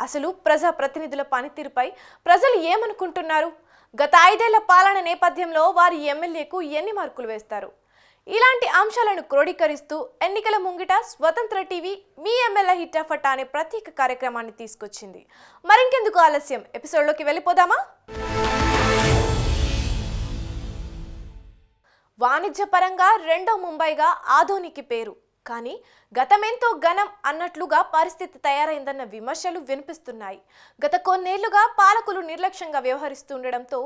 అసలు ప్రజా ప్రతినిధుల పనితీరుపై ప్రజలు ఏమనుకుంటున్నారు? గత ఐదేళ్ళ పాలన నేపథ్యంలో వారి ఎమ్మెల్యేకు ఎన్ని మార్కులు వేస్తారు? ఇలాంటి అంశాలను క్రోడీకరిస్తూ ఎన్నికల ముంగిట స్వతంత్ర టీవీ మీ ఎమ్మెల్యే హిట్టాఫట్టా అనే ప్రత్యేక కార్యక్రమాన్ని తీసుకొచ్చింది. మరింకెందుకు ఆలస్యం? ఎపిసోడ్లోకి వెళ్ళిపోదామా? వాణిజ్యపరంగా రెండో ముంబైగా ఆధోనికి పేరు. కానీ గతమెంతో ఘనం అన్నట్లుగా పరిస్థితి తయారైందన్న విమర్శలు వినిపిస్తున్నాయి. గత కొన్నేళ్ళుగా పాలకులు నిర్లక్ష్యంగా వ్యవహరిస్తుండడంతో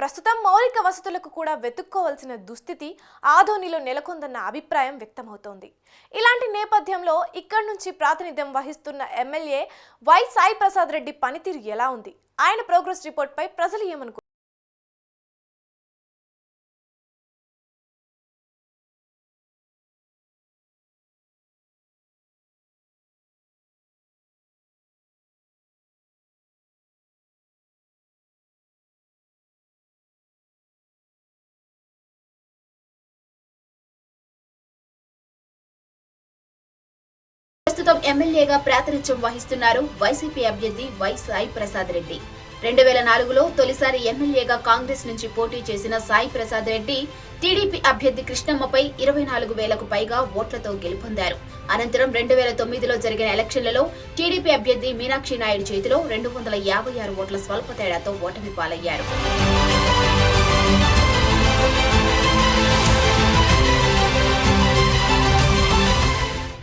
ప్రస్తుతం మౌలిక వసతులకు కూడా వెతుక్కోవాల్సిన దుస్థితి ఆధోనిలో నెలకొందన్న అభిప్రాయం వ్యక్తమవుతోంది. ఇలాంటి నేపథ్యంలో ఇక్కడి నుంచి ప్రాతినిధ్యం వహిస్తున్న ఎమ్మెల్యే వై సాయి ప్రసాద్ రెడ్డి పనితీరు ఎలా ఉంది? ఆయన ప్రోగ్రెస్ రిపోర్ట్పై ప్రజలు ఏమనుకుంటున్నారు ప్రస్తుతం ఎమ్మెల్యేగా ప్రాతినిధ్యం వహిస్తున్నారు వైసీపీ అభ్యర్థి వై సాయి ప్రసాద్ రెడ్డి. రెండు వేల నాలుగులో తొలిసారి ఎమ్మెల్యేగా కాంగ్రెస్ నుంచి పోటీ చేసిన సాయి ప్రసాద్ రెడ్డి టీడీపీ అభ్యర్థి కృష్ణమ్మపై ఇరవై నాలుగు వేలకు పైగా ఓట్లతో గెలుపొందారు. అనంతరం రెండు వేల తొమ్మిదిలో జరిగిన ఎలక్షన్లలో టీడీపీ అభ్యర్థి మీనాక్షి నాయుడు చేతిలో రెండు వందల యాభై ఆరు ఓట్ల స్వల్ప తేడాతో ఓటమి పాలయ్యారు.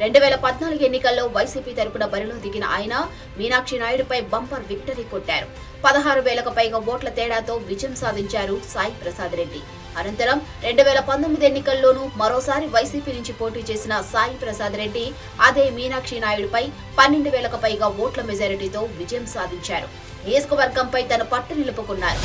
రెండు వేల పద్నాలుగు ఎన్నికల్లో వైసీపీ తరపున బరిలో దిగిన ఆయన మీనాక్షి నాయుడుపై బంపర్ విక్టరీ కొట్టారు. పదహారు వేలకు పైగా ఓట్ల తేడాతో విజయం సాధించారు సాయి ప్రసాద్ రెడ్డి. అనంతరం రెండు వేల పంతొమ్మిది ఎన్నికల్లోనూ మరోసారి వైసీపీ నుంచి పోటీ చేసిన సాయి ప్రసాద్ రెడ్డి అదే మీనాక్షి నాయుడుపై పన్నెండు వేలకు పైగా ఓట్ల మెజారిటీతో విజయం సాధించారు. నియోజకవర్గంపై తన పట్టు నిలుపుకున్నారు.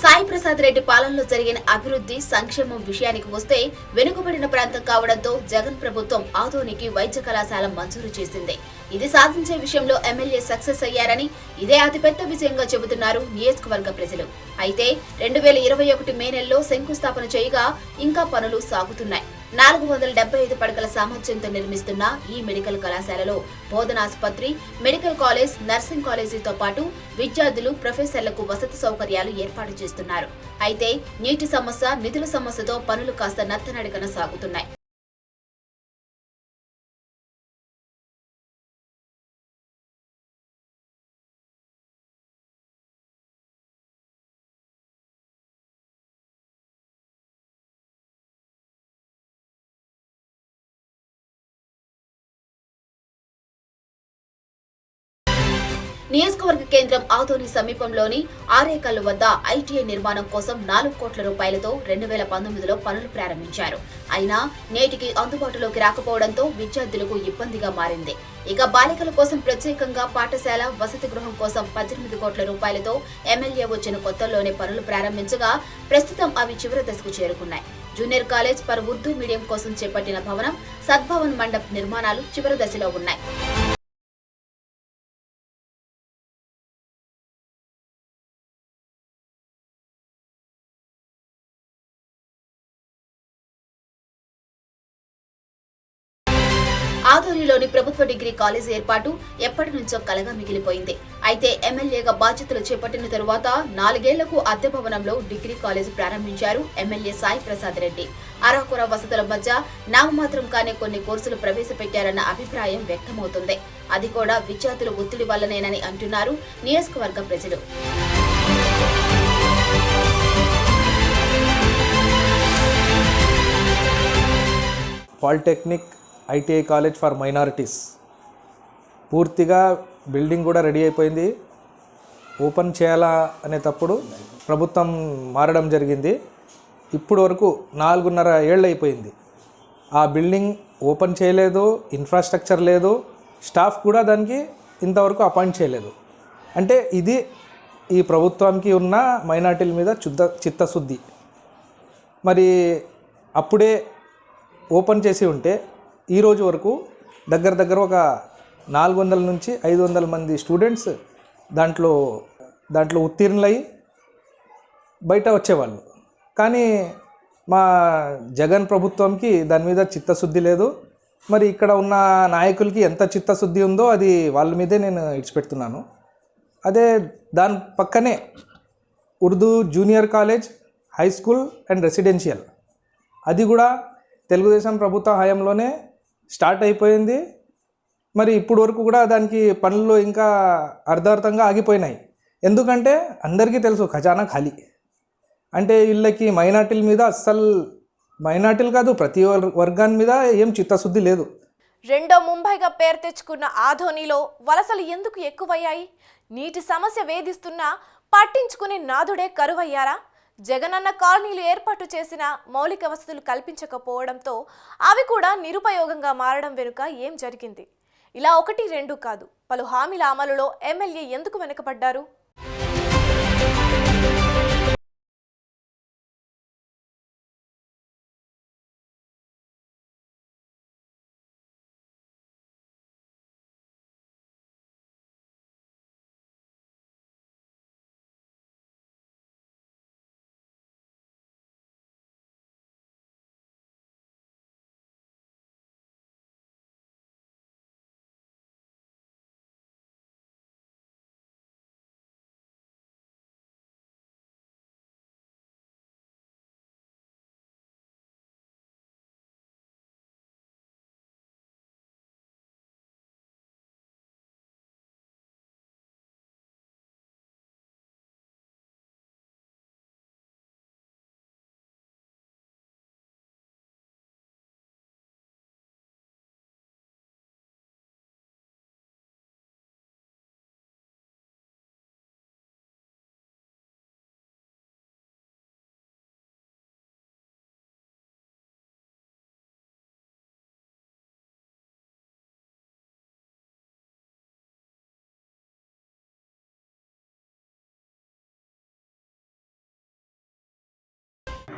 సాయి ప్రసాద్ రెడ్డి పాలనలో జరిగిన అభివృద్ధి సంక్షేమం విషయానికి వస్తే వెనుకబడిన ప్రాంతం కావడంతో జగన్ ప్రభుత్వం ఆదోనికి వైద్య కళాశాల మంజూరు చేసింది. ఇది సాధించే విషయంలో ఎమ్మెల్యే సక్సెస్ అయ్యారని ఇదే అతిపెద్ద విజయంగా చెబుతున్నారు నియోజకవర్గ ప్రజలు. అయితే రెండు వేల ఇరవై ఒకటి మే నెలలో శంకుస్థాపన చేయగా ఇంకా పనులు సాగుతున్నాయి. నాలుగు వందల డెబ్బై ఐదు పడకల సామర్థ్యంతో నిర్మిస్తున్న ఈ మెడికల్ కళాశాలలో బోధనాసుపత్రి మెడికల్ కాలేజ్ నర్సింగ్ కాలేజీతో పాటు విద్యార్థులు ప్రొఫెసర్లకు వసతి సౌకర్యాలు ఏర్పాటు చేస్తున్నారు. అయితే నీటి సమస్య నిధుల సమస్యతో పనులు కాస్త నత్తనడకన సాగుతున్నాయి. నియోజకవర్గ కేంద్రం ఆదోని సమీపంలోని ఆరేకల్లు వద్ద ఐటీఐ నిర్మాణం కోసం నాలుగు కోట్ల రూపాయలతో రెండు వేల పంతొమ్మిదిలో పనులు ప్రారంభించారు. అయినా నేటికి అందుబాటులోకి రాకపోవడంతో విద్యార్థులకు ఇబ్బందిగా మారింది. ఇక బాలికల కోసం ప్రత్యేకంగా పాఠశాల వసతి గృహం కోసం పద్దెనిమిది కోట్ల రూపాయలతో ఎమ్మెల్యే వచ్చిన కొత్తల్లోనే పనులు ప్రారంభించగా ప్రస్తుతం అవి చివరి దశకు చేరుకున్నాయి. Junior college per Urdu medium కోసం చేపట్టిన భవనం సద్భవన్ మండప్ నిర్మాణాలు చివరి దశలో ఉన్నాయి. ఆధ్వర్యంలోని ప్రభుత్వ డిగ్రీ కాలేజ్ ఏర్పాటు ఎప్పటి నుంచో కలగా మిగిలిపోయింది. అయితే ఎమ్మెల్యేగా బాధ్యతలు చేపట్టిన తరువాత నాలుగేళ్ళకు అద్దె భవనంలో డిగ్రీ కాలేజ్ ప్రారంభించారు ఎమ్మెల్యే సాయి ప్రసాద్ రెడ్డి. అరాకుర వసతుల మధ్య నామమాత్రం కానే కొన్ని కోర్సులు ప్రవేశపెట్టారన్న అభిప్రాయం వ్యక్తమవుతుంది. అది కూడా విద్యార్థుల ఒత్తిడి వల్లనేనని అంటున్నారు నియోజకవర్గ ప్రజలు. Polytechnic ITI college for minorities. పూర్తిగా బిల్డింగ్ కూడా రెడీ అయిపోయింది. ఓపెన్ చేయాలా అనే తప్పుడు ప్రభుత్వం మారడం జరిగింది. ఇప్పుడు వరకు నాలుగున్నర ఏళ్ళు అయిపోయింది. ఆ బిల్డింగ్ ఓపెన్ చేయలేదు ఇన్ఫ్రాస్ట్రక్చర్ లేదు స్టాఫ్ కూడా దానికి ఇంతవరకు అపాయింట్ చేయలేదు. అంటే ఇది ఈ ప్రభుత్వానికి ఉన్న మైనార్టీల మీద చుద్ద చిత్తశుద్ధి. మరి అప్పుడే ఓపెన్ చేసి ఉంటే ఈరోజు వరకు దగ్గర దగ్గర ఒక నాలుగు వందల నుంచి ఐదు వందల మంది స్టూడెంట్స్ దాంట్లో దాంట్లో ఉత్తీర్ణులై బయట వచ్చేవాళ్ళు. కానీ మా జగన్ ప్రభుత్వంకి దాని మీద చిత్తశుద్ధి లేదు. మరి ఇక్కడ ఉన్న నాయకులకి ఎంత చిత్తశుద్ధి ఉందో అది వాళ్ళ మీదే నేను ఇడిచిపెడుతున్నాను. అదే దాని పక్కనే Urdu junior college high school and residential. అది కూడా తెలుగుదేశం ప్రభుత్వ హయాంలోనే స్టార్ట్ అయిపోయింది. మరి ఇప్పుడు వరకు కూడా దానికి పనులు ఇంకా అర్ధార్థంగా ఆగిపోయినాయి. ఎందుకంటే అందరికీ తెలుసు ఖజానా ఖాళీ. అంటే వీళ్ళకి మైనార్టీల మీద అస్సలు మైనార్టీలు కాదు ప్రతి వర్గాన్ని మీద ఏం చిత్తశుద్ధి లేదు. రెండో ముంబైగా పేరు తెచ్చుకున్న ఆధోనిలో వలసలు ఎందుకు ఎక్కువయ్యాయి? నీటి సమస్య వేధిస్తున్నా పట్టించుకునే నాదుడే కరువయ్యారా? జగనన్న కాలనీలు ఏర్పాటు చేసిన మౌలిక వసతులు కల్పించకపోవడంతో అవి కూడా నిరుపయోగంగా మారడం వెనుక ఏం జరిగింది? ఇలా ఒకటి రెండు కాదు. పలు హామీల అమలులో ఎమ్మెల్యే ఎందుకు వెనుకబడ్డారు?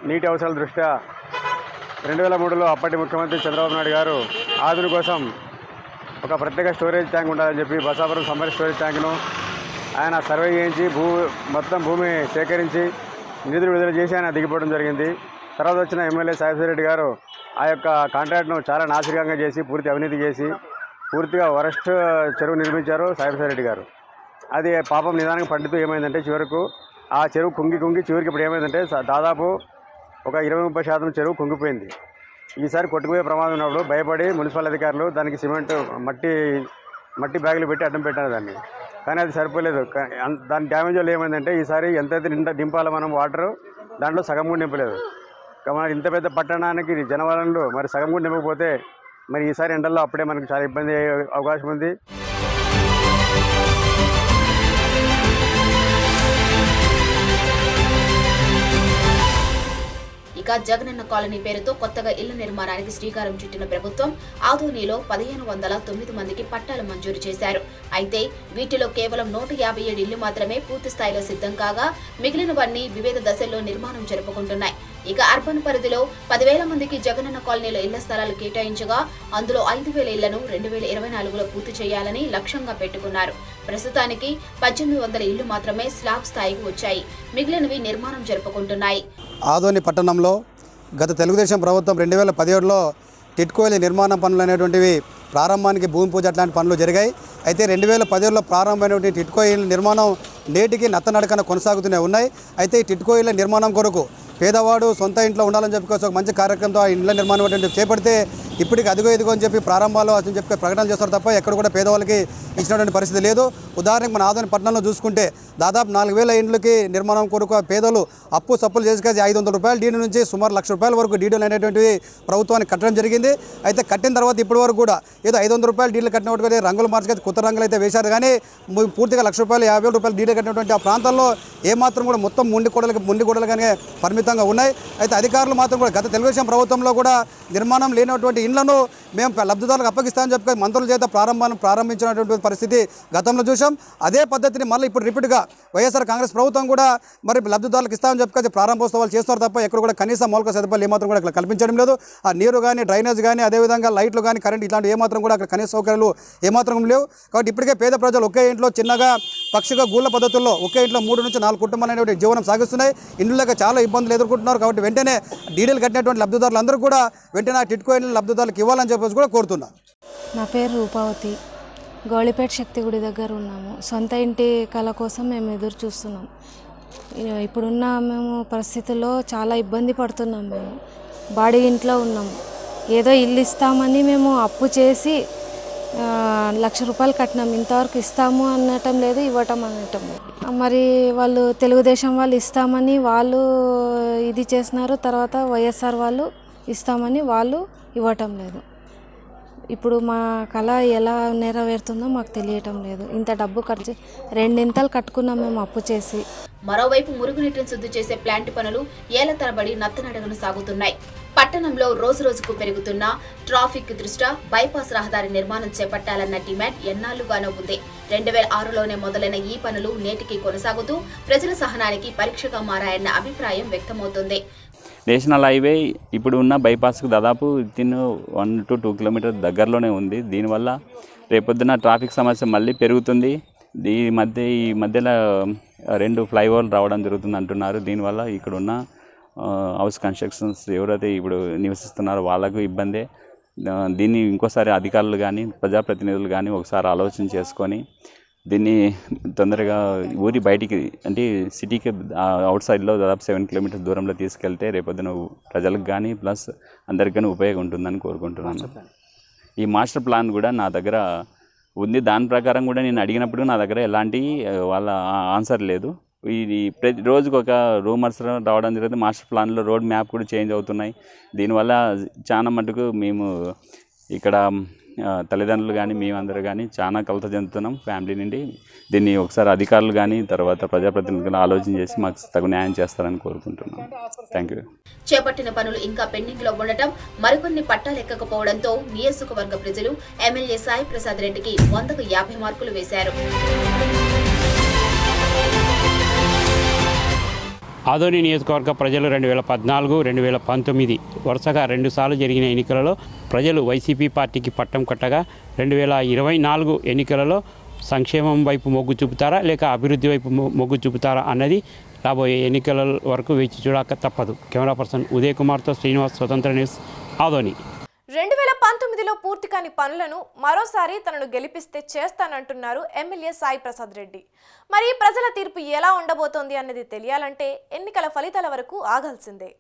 నీటి అవసరాల దృష్ట్యా రెండు వేల మూడులో అప్పటి ముఖ్యమంత్రి చంద్రబాబు నాయుడు గారు ఆదుని కోసం ఒక ప్రత్యేక స్టోరేజ్ ట్యాంక్ ఉండాలని చెప్పి బసాపురం సమ్మర్ స్టోరేజ్ ట్యాంక్ను ఆయన సర్వే చేయించి భూ మొత్తం భూమి సేకరించి నిధులు విడుదల చేసి ఆయన దిగిపోవడం జరిగింది. తర్వాత వచ్చిన ఎమ్మెల్యే సాయిరెడ్డి గారు ఆ యొక్క కాంట్రాక్ట్ను చాలా నాసికంగా చేసి పూర్తి అవినీతి చేసి పూర్తిగా వరస్ట్ చెరువు నిర్మించారు సాయిరెడ్డి గారు. అది పాపం నిదానంగా పండితూ ఏమైందంటే చివరకు ఆ చెరువు కుంగి కుంగి చివరికి ఇప్పుడు ఏమైందంటే దాదాపు ఒక ఇరవై ముప్పై శాతం చెరువు కుంగిపోయింది. ఈసారి కొట్టుకుపోయే ప్రమాదం ఉన్నప్పుడు భయపడి మున్సిపల్ అధికారులు దానికి సిమెంట్ మట్టి మట్టి బ్యాగులు పెట్టి అడ్డం పెట్టారు దాన్ని. కానీ అది సరిపోలేదు. దాని డ్యామేజ్ వల్ల ఏమైందంటే ఈసారి ఎంతైతే నిండా నింపాలో మనం వాటర్ దాంట్లో సగం కూడా నింపలేదు. కాబట్టి మరి ఇంత పెద్ద పట్టణానికి జనవరంలో మరి సగం కూడా నింపకపోతే మరి ఈసారి ఎండల్లో అప్పుడే మనకు చాలా ఇబ్బంది అయ్యే అవకాశం ఉంది. ఇక జగనన్న కాలనీ పేరుతో కొత్తగా ఇళ్ళ నిర్మాణానికి శ్రీకారం చుట్టిన ప్రభుత్వం ఆధోనిలో పదిహేను వందల తొమ్మిది మందికి పట్టాలు మంజూరు చేశారు. అయితే వీటిలో కేవలం నూట యాభై ఏడు ఇళ్ళు మాత్రమే పూర్తి స్థాయిలో సిద్ధం కాగా మిగిలినవన్నీ వివిధ దశల్లో నిర్మాణం జరుపుకుంటున్నాయి. ఇక అర్బన్ పరిధిలో పదివేల మందికి జగనన్న కాలనీలో ఇళ్ళ స్థలాలు కేటాయించగా అందులో ఐదు వేల ఇళ్ళను రెండు వేల ఇరవై నాలుగులో పూర్తి చేయాలని లక్ష్యంగా పెట్టుకున్నారు. ప్రస్తుతానికి పద్దెనిమిది వందల ఇళ్ళు మాత్రమే స్లాబ్ స్థాయికి వచ్చాయి. మిగిలినవి నిర్మాణం జరుపుకుంటున్నాయి. ఆదోని పట్టణంలో గత తెలుగుదేశం ప్రభుత్వం రెండు వేల పదిహేడులో టిట్కోయిల నిర్మాణ పనులు అనేటువంటివి ప్రారంభానికి భూమి పూజ అట్లాంటి పనులు జరిగాయి. అయితే రెండు వేల పదిహేడులో ప్రారంభమైనటువంటి టిట్కోయిల నిర్మాణం నేటికి నత్తనడకన కొనసాగుతూనే ఉన్నాయి. అయితే ఈ టిట్కోయిల నిర్మాణం కొరకు పేదవాడు సొంత ఇంట్లో ఉండాలని చెప్పుకోవచ్చు ఒక మంచి కార్యక్రమంతో ఆ ఇండ్ల నిర్మాణం చేపడితే ఇప్పటికి అదిగో ఇదిగో అని చెప్పి ప్రారంభాలు అని చెప్పి ప్రకటనలు చేస్తారు తప్ప ఎక్కడ కూడా పేదవాళ్ళకి ఇచ్చినటువంటి పరిస్థితి లేదు. ఉదాహరణకు మన ఆదోని పట్టణంలో చూసుకుంటే దాదాపు నాలుగు వేల ఇండ్లకి నిర్మాణం కొరకు పేదలు అప్పు సప్పులు చేసుకొని ఐదు వందల రూపాయలు డీడీ నుంచి సుమారు లక్ష రూపాయల వరకు డీడీలు అనేటువంటివి ప్రభుత్వానికి కట్టడం జరిగింది. అయితే కట్టిన తర్వాత ఇప్పటి వరకు కూడా ఏదో ఐదు వందల రూపాయలు డీడీలు కట్టినటువంటి రంగులు మార్చుకొని కొత్త రంగులు అయితే వేశారు. కానీ పూర్తిగా లక్ష రూపాయలు యాభై వేల రూపాయలు డీడీలు కట్టినటువంటి ఆ ప్రాంతాల్లో ఏమాత్రం కూడా మొత్తం ముండి కూడలకి ముండి కూడలుగానే పరిమితంగా ఉన్నాయి. అయితే అధికారులు మాత్రం కూడా గత తెలుగుదేశం ప్రభుత్వంలో కూడా నిర్మాణం లేనటువంటి ఇండ్లను మేము లబ్ధిదారులకు అప్పగిస్తామని చెప్పి మంత్రుల చేత ప్రారంభాన్ని ప్రారంభించినటువంటి పరిస్థితి గతంలో చూసాం అదే పద్ధతిని మళ్ళీ ఇప్పుడు రిపీట్గా వైఎస్ఆర్ కాంగ్రెస్ ప్రభుత్వం కూడా మరి లబ్ధిదారులకు ఇస్తామని చెప్పి ప్రారంభోత్సవాలు చేస్తారు తప్ప ఎక్కడ కూడా కనీస మౌలిక సదుపాయాలు ఏమాత్రం కూడా అక్కడ కల్పించడం లేదు. ఆ నీరు కానీ డ్రైనేజ్ కానీ అదేవిధంగా లైట్లు కానీ కరెంట్ ఇట్లాంటి ఏమాత్రం కూడా అక్కడ కనీస సౌకర్యాలు ఏమాత్రం లేవు. కాబట్టి ఇప్పటికే పేద ప్రజలు ఒకే ఇంట్లో చిన్నగా పక్షిగా గూళ్ళ పద్ధతుల్లో ఒకే ఇంట్లో మూడు నుంచి నాలుగు కుటుంబాలు అనేటువంటి జీవనం సాగిస్తున్నాయి. ఇండ్లకి చాలా ఇబ్బందులు ఎదుర్కొంటున్నారు. కాబట్టి వెంటనే డీడీలు కట్టినటువంటి లబ్ధిదారులు అందరూ కూడా వెంటనే ఆ టిట్కో ఇండ్ల లబ్ధిదారులకు ఇవ్వాలని చెప్పేసి కూడా కోరుతున్నారు. నా పేరు రూపావతి. గౌళిపేట శక్తి గుడి దగ్గర ఉన్నాము. సొంత ఇంటి కళ కోసం మేము ఎదురు చూస్తున్నాం. ఇప్పుడున్న మేము పరిస్థితుల్లో చాలా ఇబ్బంది పడుతున్నాం మేము. బాడీ ఇంట్లో ఉన్నాము. ఏదో ఇల్లు ఇస్తామని మేము అప్పు చేసి లక్ష రూపాయలు కట్టినాం. ఇంతవరకు ఇస్తాము అనటం లేదు ఇవ్వటం అనటం లేదు. మరి వాళ్ళు తెలుగుదేశం వాళ్ళు ఇస్తామని వాళ్ళు ఇది చేసినారు. తర్వాత వైఎస్ఆర్ వాళ్ళు ఇస్తామని వాళ్ళు ఇవ్వటం లేదు. ఇప్పుడు మా కళ ఎలా నెరవేరుతుందో మాకు తెలియటం లేదు. ఇంత డబ్బు ఖర్చు రెండింతలు కట్టుకున్నాం మేము అప్పు చేసి మరోవైపు మురుగునీటిని శుద్ధి చేసే ప్లాంట్ పనులు ఏళ్ళ తరబడి నత్తనడగను సాగుతున్నాయి. పట్టణంలో రోజు రోజుకు పెరుగుతున్న ట్రాఫిక్ దృష్ట్యా బైపాస్ రహదారి నిర్మాణం చేపట్టాలన్న డిమాండ్ ఎన్నాళ్ళుగానో ఉంది. రెండు వేల ఆరులోనే మొదలైన ఈ పనులు నేటికి కొనసాగుతూ ప్రజల సహనానికి పరీక్షగా మారాయన్న అభిప్రాయం వ్యక్తమవుతోంది. నేషనల్ హైవే ఇప్పుడు ఉన్న బైపాస్కు దాదాపు within one to two kilometre దగ్గరలోనే ఉంది. దీనివల్ల రేపొద్దున ట్రాఫిక్ సమస్య మళ్ళీ పెరుగుతుంది. ఈ మధ్య ఈ మధ్యలో రెండు ఫ్లైఓవర్లు రావడం జరుగుతుంది అంటున్నారు. దీనివల్ల ఇక్కడ ఉన్న హౌస్ కన్స్ట్రక్షన్స్ ఎవరైతే ఇప్పుడు నివసిస్తున్నారో వాళ్ళకు ఇబ్బందే. దీన్ని ఇంకోసారి అధికారులు కానీ ప్రజాప్రతినిధులు కానీ ఒకసారి ఆలోచన చేసుకొని దీన్ని తొందరగా ఊరి బయటికి అంటే సిటీకి అవుట్ సైడ్లో దాదాపు సెవెన్ కిలోమీటర్స్ దూరంలో తీసుకెళ్తే రేపొద్దున ప్రజలకు కానీ ప్లస్ అందరికి కానీ ఉపయోగం ఉంటుందని కోరుకుంటున్నాను ఈ మాస్టర్ ప్లాన్ కూడా నా దగ్గర ఉంది. దాని ప్రకారం కూడా నేను అడిగినప్పుడు నా దగ్గర ఎలాంటి వాళ్ళ ఆన్సర్ లేదు. ఇది ప్రతి రోజుకు ఒక రూమర్స్ రావడం జరుగుతుంది మాస్టర్ ప్లాన్లో రోడ్ మ్యాప్ కూడా చేంజ్ అవుతున్నాయి. దీనివల్ల చాలా మటుకు మేము ఇక్కడ తల్లిదండ్రులు కానీ మేమందరూ కానీ చాలా కలత చెందుతున్నాం ఫ్యామిలీ నుండి. దీన్ని ఒకసారి అధికారులు కానీ తర్వాత ప్రజాప్రతినిధులు ఆలోచన చేసి మాకు తగు న్యాయం చేస్తారని కోరుకుంటున్నాం. థ్యాంక్ యూ చేపట్టిన పనులు ఇంకా పెండింగ్లో ఉండటం మరికొన్ని పట్టాలెక్కకపోవడంతో నియోజకవర్గ ప్రజలు ఎమ్మెల్యే సాయి ప్రసాద్ రెడ్డికి వందకు యాభై మార్కులు వేశారు. ఆదోని నియోజకవర్గ ప్రజలు రెండు వేల పద్నాలుగు రెండు వేల పంతొమ్మిది వరుసగా రెండుసార్లు జరిగిన ఎన్నికలలో ప్రజలు వైసీపీ పార్టీకి పట్టం కట్టగా రెండు వేల ఇరవై నాలుగు ఎన్నికలలో సంక్షేమం వైపు మొగ్గు చూపుతారా లేక అభివృద్ధి వైపు మొగ్గు చూపుతారా అన్నది రాబోయే ఎన్నికల వరకు వేచి చూడక తప్పదు. కెమెరా పర్సన్ ఉదయ్ కుమార్తో శ్రీనివాస్ స్వతంత్ర న్యూస్ ఆదోని. రెండు పంతొమ్మిదిలో పూర్తి కాని పనులను మరోసారి తనను గెలిపిస్తే చేస్తానంటున్నారు ఎమ్మెల్యే సాయి ప్రసాద్ రెడ్డి. మరి ప్రజల తీర్పు ఎలా ఉండబోతోంది అన్నది తెలియాలంటే ఎన్నికల ఫలితాల వరకు ఆగాల్సిందే.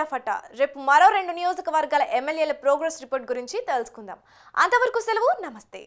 ఫటాఫటా రేపు మరో రెండు నియోజకవర్గాల ఎమ్మెల్యేల ప్రోగ్రెస్ రిపోర్ట్ గురించి తెలుసుకుందాం. అంతవరకు సెలవు నమస్తే.